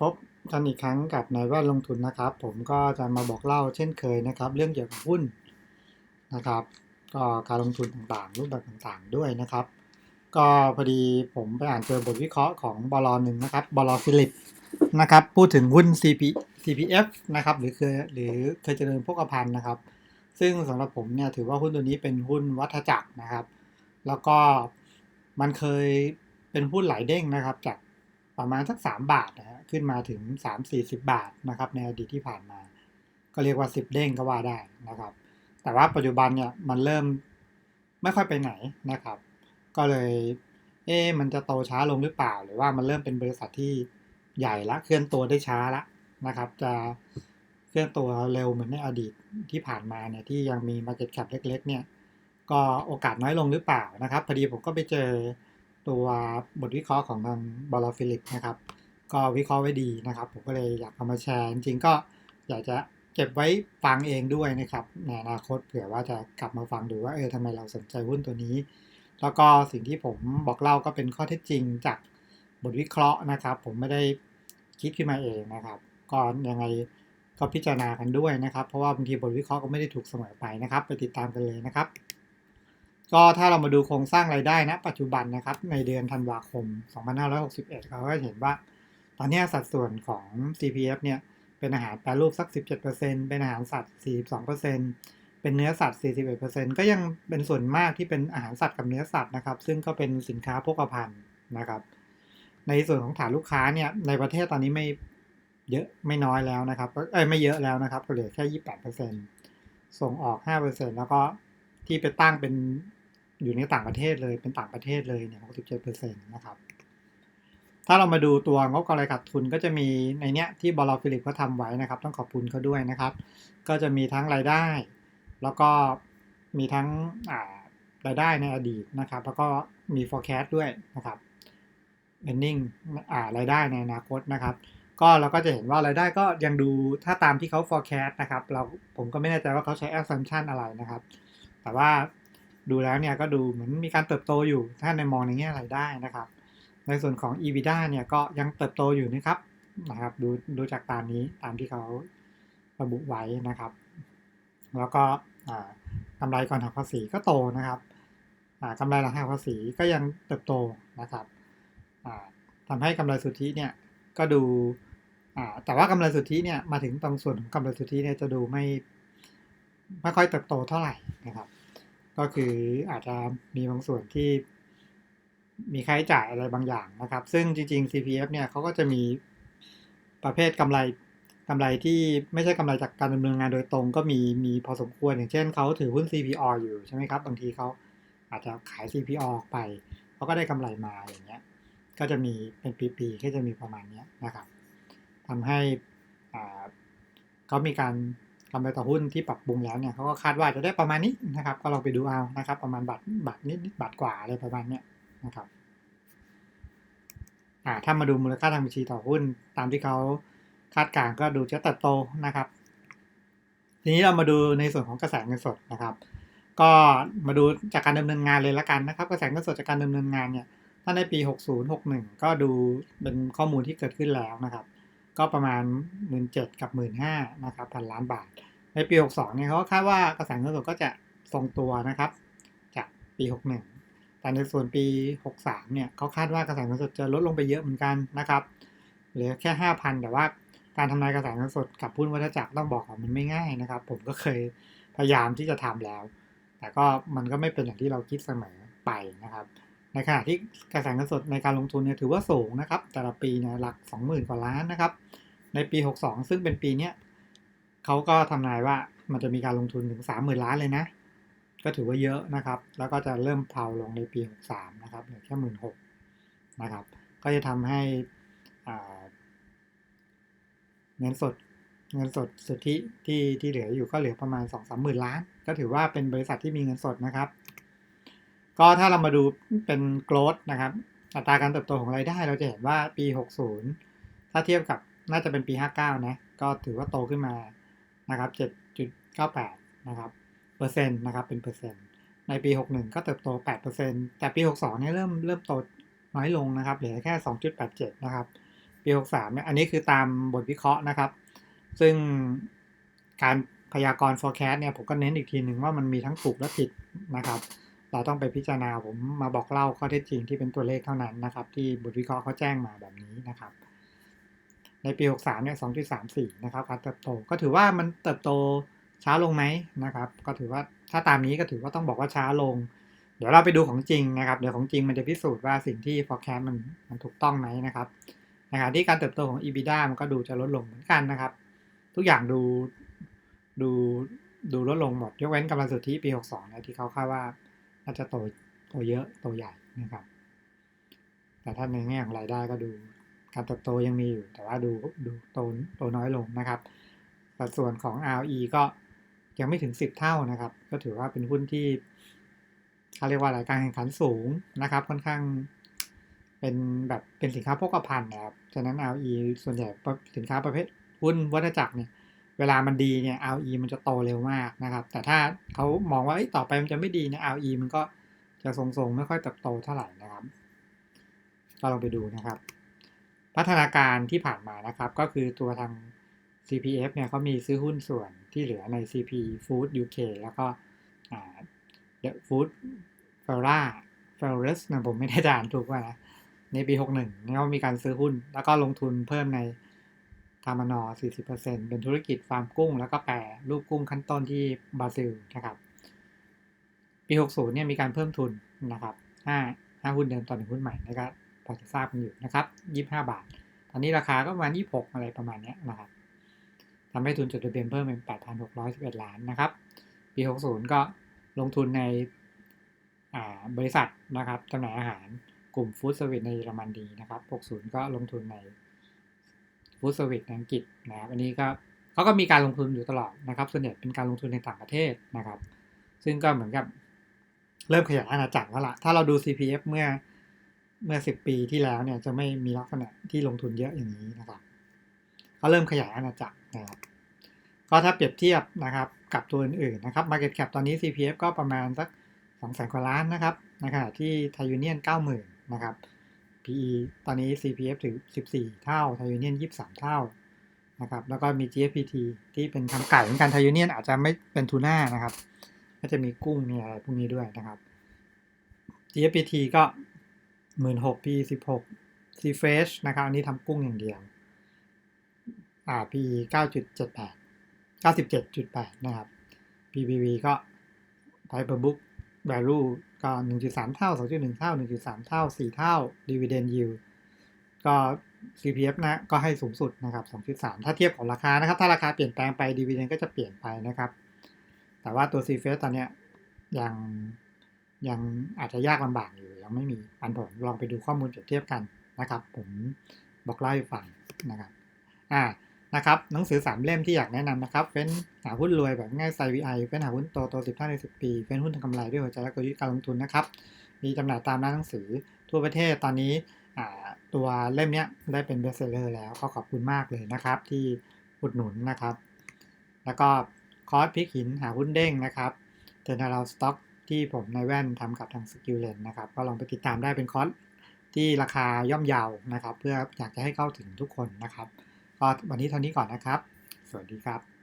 พบกันอีกครั้งกับนายแว่นลงทุนนะครับ ผมก็จะมาบอกเล่าเช่นเคยนะครับ เรื่องเกี่ยวกับหุ้นนะครับ ก็การลงทุนต่างๆ รูปแบบต่างๆด้วยนะครับ ก็พอดีผมไปอ่านเจอบทวิเคราะห์ของบลหนึ่งนะครับบลฟิลิปนะครับ พูดถึงหุ้น CP CPF นะครับ หรือเคยหรือเคยเจริญพกพันธ์นะครับ ซึ่งสำหรับผมเนี่ยถือว่าหุ้นตัวนี้เป็นหุ้นวัฏจักรนะครับ แล้วก็มันเคยเป็นหุ้นหลายเด้งนะครับจาก ประมาณสัก 3 บาทนะฮะขึ้นมาถึง 3-40 บาทนะครับในอดีตที่ผ่านมา ก็เรียกว่า 10 เด้งก็ว่าได้นะครับ แต่ว่าปัจจุบันเนี่ยมันเริ่มไม่ค่อยไปไหนนะครับ ก็เลยเอ๊มันจะโตช้าลงหรือเปล่า หรือว่ามันเริ่มเป็นบริษัทที่ใหญ่ละเคลื่อนตัวได้ช้าละนะครับ จะเคลื่อนตัวเร็วเหมือนในอดีตที่ผ่านมาเนี่ยที่ยังมี Market Cap เล็ก ๆ เนี่ยก็โอกาสน้อยลงหรือเปล่านะครับพอดีผมก็ไปเจอ ตัวบทวิเคราะห์ของทางบอลฟิลิปนะครับ ก็วิเคราะห์ไว้ดีนะครับ ผมก็เลยอยากเอามาแชร์จริงๆก็อยากจะเก็บไว้ฟังเองด้วยนะครับในอนาคตเผื่อว่าจะกลับมาฟังดูว่าเออทำไมเราสนใจหุ้นตัวนี้ แล้วก็สิ่งที่ผมบอกเล่าก็เป็นข้อเท็จจริงจากบทวิเคราะห์นะครับ ผมไม่ได้คิดขึ้นมาเองนะครับก็ยังไงก็พิจารณากันด้วยนะครับ เพราะว่าบางทีบทวิเคราะห์ก็ไม่ได้ถูกเสมอไปนะครับ ไปติดตามกันเลยนะครับ ก็ถ้าเรามาดูโครงสร้างรายได้นะปัจจุบันนะครับในเดือนธันวาคม 2561 เราก็เห็นว่า ตอนนี้สัดส่วนของ CPF เนี่ยเป็นอาหารแปรรูปสัก 17%เป็นอาหารสัตว์ 42%เป็นเนื้อสัตว์ 41%ก็ยังเป็นส่วนมากที่เป็นอาหารสัตว์กับเนื้อสัตว์นะครับ ซึ่งก็เป็นสินค้าโภคภัณฑ์นะครับ ในส่วนของฐานลูกค้าเนี่ยในประเทศตอนนี้ไม่เยอะไม่น้อยแล้วนะครับเอ้ยไม่เยอะแล้วนะครับเหลือแค่ 28%ส่งออก 5%แล้วก็ที่ไปตั้งเป็น อยู่ในต่างประเทศเลยเป็นต่างประเทศเลยเนี่ย67%นะครับถ้าเรามาดูตัวงบกำไรขาดทุนก็จะมีในเนี้ยที่บอลฟิลิปเขาทำไว้นะครับ ต้องขอบคุณเขาด้วยนะครับ ก็จะมีทั้งรายได้ แล้วก็มีทั้งรายได้ในอดีตนะครับ แล้วก็มี forecast ด้วยนะครับ earning อ่ารายได้ในอนาคตนะครับ ก็เราก็จะเห็นว่ารายได้ก็ยังดูถ้าตามที่เขา forecast นะครับ เราผมก็ไม่แน่ใจว่าเขาใช้ assumption อะไรนะครับ แต่ว่า ดูแล้วเนี่ยก็ดูเหมือนมีการเติบโตอยู่ ถ้าในมองในแง่รายได้นะครับ ในส่วนของ EBITDA เนี่ยก็ยังเติบโตอยู่นะครับนะครับดูดูจากตามนี้ตามที่เขาระบุไว้นะครับ แล้วก็กำไรก่อนหักภาษีก็โตนะครับกำไรหลังหักภาษีก็ยังเติบโตนะครับทำให้กำไรสุทธิเนี่ยก็ดูแต่ว่ากำไรสุทธิเนี่ยมาถึงตรงส่วนของกำไรสุทธิเนี่ยจะดูไม่ไม่ค่อยเติบโตเท่าไหร่นะครับ ก็คืออาจจะมีบางส่วนที่มีค่าใช้จ่ายอะไรบางอย่างนะครับ ซึ่งจริง ๆ CPF เนี่ยเขาก็จะมีประเภทกำไรกำไรที่ไม่ใช่กำไรจากการดำเนินงานโดยตรงก็มีมีพอสมควรอย่างเช่นเขาถือหุ้น CPO อยู่ใช่ไหมครับ บางทีเขาอาจจะขาย CPO ออกไปเขาก็ได้กำไรมาอย่างเงี้ยก็จะมีเป็นปีๆก็จะมีประมาณนี้นะครับทำให้เขามีการำไรต่อหุ้นที่ปรับปรุงแล้วเนี่ยเขาก็คาดว่าจะได้ประมาณนี้นะครับ ก็ลองไปดูเอานะครับ ประมาณบาทบาทนิดนิดบาทกว่าอะไรประมาณเนี้ยนะครับอ่าถ้ามาดูมูลค่าทางบัญชีต่อหุ้น ตามที่เขาคาดการณ์ก็ดูจะเติบโตนะครับ ทีนี้เรามาดูในส่วนของกระแสเงินสดนะครับ ก็มาดูจากการดำเนินงานเลยละกันนะครับ กระแสเงินสดจากการดำเนินงานเนี่ยถ้าในปี 6061 ก็ดูเป็นข้อมูลที่เกิดขึ้นแล้วนะครับ ก็ประมาณ 17,000กับ 15,000นะครับพันล้านบาท ในปี 62 เนี่ยเขาคาดว่ากระแสเงินสดก็จะทรงตัวนะครับ จากปี 61 แต่ในส่วนปี 63 เนี่ยเขาคาดว่ากระแสเงินสดจะลดลงไปเยอะเหมือนกันนะครับ เหลือแค่ 5,000 แต่ว่าการทำนายกระแสเงินสดกับหุ้นวัฏจักรต้องบอกว่ามันไม่ง่ายนะครับ ผมก็เคยพยายามที่จะทำแล้ว แต่ก็มันก็ไม่เป็นอย่างที่เราคิดเสมอไปนะครับ ในขณะที่กระแสเงินสดในการลงทุนเนี่ยถือว่าสูงนะครับ แต่ละปีเนี่ยหลัก 20,000 กว่าล้านนะครับ ในปี 62 ซึ่งเป็นปีเนี้ย เขาก็ทำนายว่ามันจะมีการลงทุนถึง 30,000 ล้านเลยนะ ก็ถือว่าเยอะนะครับ แล้วก็จะเริ่มเผาลงในปี 63 นะครับเหลือแค่16,000นะครับ ก็จะทำให้เงินสดเงินสดสุทธิที่ที่เหลืออยู่ก็เหลือประมาณ 2 3 หมื่นล้าน ก็ถือว่าเป็นบริษัทที่มีเงินสดนะครับ ก็ถ้าเรามาดูเป็นโกลดนะครับ อัตราการเติบโตของรายได้เราจะเห็นว่าปี 60 ถ้าเทียบกับน่าจะเป็นปี 59 นะ ก็ถือว่าโตขึ้นมา นะครับ 7.98 นะครับ เปอร์เซ็นต์นะครับ เป็นเปอร์เซ็นต์ ในปี 61 ก็เติบโต8%แต่ปี 62เนี่ยเริ่มเริ่มโตน้อยลงนะครับ เหลือแค่ 2.87 นะครับปปี 63เนี่ย อันนี้คือตามบทวิเคราะห์นะครับ ซึ่งการพยากรณ์ forecast เนี่ย ผมก็เน้นอีกทีหนึ่งว่ามันมีทั้งถูกและผิดนะครับ เราต้องไปพิจารณา ผมมาบอกเล่าข้อเท็จจริงที่เป็นตัวเลขเท่านั้นนะครับ ที่บทวิเคราะห์เขาแจ้งมาแบบนี้นะครับ ในปี 63 เนี่ย 2.34 นะครับการเติบโต ก็ถือว่ามันเติบโตช้าลงไหมนะครับ ก็ถือว่าถ้าตามนี้ก็ถือว่าต้องบอกว่าช้าลง เดี๋ยวเราไปดูของจริงนะครับ เดี๋ยวของจริงมันจะพิสูจน์ว่าสิ่งที่ forecast มันมันถูกต้องไหมนะครับนะครับที่การเติบโตของ EBITDA มันก็ดูจะลดลงเหมือนกันนะครับ ทุกอย่างดูดูดูลดลงหมด ยกเว้นกำลังสุทธิปี 62นี่ยที่เขาคาดว่าน่าจะโตโตเยอะโตใหญ่นะครับ แต่ถ้าในแง่ของรายได้ก็ดู การเติบโตยังมีอยู่ แต่ว่าดูดูโตโตน้อยลงนะครับ สัดส่วนของ ROE ก็ยังไม่ถึง 10 เท่านะครับ ก็ถือว่าเป็นหุ้นที่เขาเรียกว่าอะไรการแข่งขันสูงนะครับ ค่อนข้างเป็นแบบเป็นสินค้าโภคภัณฑ์นะครับ ฉะนั้น ROE ส่วนใหญ่สินค้าประเภทหุ้นวัฏจักรเนี่ย เวลามันดีเนี่ย ROE มันจะโตเร็วมากนะครับ แต่ถ้าเขามองว่าต่อไปมันจะไม่ดีเนี่ย ROE มันก็จะทรงๆไม่ค่อยเติบโตเท่าไหร่นะครับ ก็ลองไปดูนะครับ พัฒนาการที่ผ่านมานะครับ ก็คือตัวทาง CPF เนี่ยเขามีซื้อหุ้นส่วนที่เหลือใน CP Food UK แล้วก็ The Food f e r r a f e r r e s นะผมไม่ได้อ่านถูกว่านะ ในปี 61เนี่ยเขามีการซื้อหุ้น แล้วก็ลงทุนเพิ่มในทามานอ 40%เป็นธุรกิจฟาร์มกุ้ง แล้วก็แปรรูปกุ้งขั้นต้นที่บราซิลนะครับปี 60เนี่ยมีการเพิ่มทุนนะครับ5 5หุ้นเดิมต่อหนึ่งหุ้นใหม่นะครับ พอจะทราบกันอยู่นะครับ 25 บาท ตอนนี้ราคาก็ประมาณ 26 อะไรประมาณนี้นะครับทำให้ทุนจดทะเบียนเพิ่มเป็น 8,611 ล้านนะครับ ปี 60 ก็ลงทุนในบริษัทนะครับจำหน่ายอาหารกลุ่มฟู้ดเซอร์วิสในเยอรมนดีนะครับ 60 ก็ลงทุนในฟู้ดเซอร์วิสในอังกฤษนะครับ อันนี้ก็เขาก็มีการลงทุนอยู่ตลอดนะครับส่วนใหญ่เป็นการลงทุนในต่างประเทศนะครับ ซึ่งก็เหมือนกับเริ่มขยายอาณาจักรแล้วล่ะ ถ้าเราดู CPF เมื่อ เมื่อ10ปีที่แล้วเนี่ยจะไม่มีลักษณะที่ลงทุนเยอะอย่างนี้นะครับเขาเริ่มขยายอาณาจักรนะครับก็ถ้าเปรียบเทียบนะครับกับตัวอื่นๆนะครับ Market Cap ตอนนี้ CPF ก็ประมาณสัก2แสนกว่าล้านนะครับในขณะที่ไทยูเนียน90,000นะครับ PE ตอนนี้ CPF ถึง 14 เท่าไทยูเนียน23 เท่านะครับแล้วก็มี GFPT ที่เป็นทำไก่เหมือนกันไทยูเนียนอาจจะไม่เป็นทูน่านะครับ ก็จะมีกุ้งมีอะไรพวกนี้ด้วยนะครับ GFPT ก็ 16,000 PE 16 C Fresh นะครับ อันนี้ทำกุ้งอย่างเดียว อ่า PE 9.78 97.8 นะครับ PBV ก็ Piper Book value ก็ 1.3 เท่า 2.1 เท่า 1.3 เท่า 4 เท่า dividend yield ก็ CPF นะ ก็ให้สูงสุดนะครับ 2.3 ถ้าเทียบของราคานะครับ ถ้าราคาเปลี่ยนแปลงไป dividend ก็จะเปลี่ยนไปนะครับ แต่ว่าตัว CFS ตอนเนี้ยยัง ยังอาจจะยากลำบากอยู่ยังไม่มีปันผลลองไปดูข้อมูลเปรียบเทียบกันนะครับ ผมบอกเล่าให้ฟังนะครับอ่านะครับหนังสือ 3 เล่มที่อยากแนะนำนะครับเป็นหาหุ้นรวยแบบง่ายไซวีไอเป็นหาหุ้นโตโตสิบเท่าในสิบปีเป็นหุ้นทำกำไรด้วยหัวใจและกลยุทธ์การลงทุนนะครับ มีจำหน่ายตามร้านหนังสือทั่วประเทศตอนนี้ตัวเล่มนี้ได้เป็นเบสเซอร์แล้วก็ขอบคุณมากเลยนะครับ ที่อุดหนุนนะครับ แล้วก็คอร์สพลิกหินหาหุ้นเด้งนะครับเทอร์นาสต็อก ที่ผมนายแว่นทำกับทางสกิลเลนนะครับก็ลองไปติดตามได้เป็นคอร์สที่ราคาย่อมเยาวนะครับ เพื่ออยากจะให้เข้าถึงทุกคนนะครับก็วันนี้เท่านี้ก่อนนะครับ สวัสดีครับ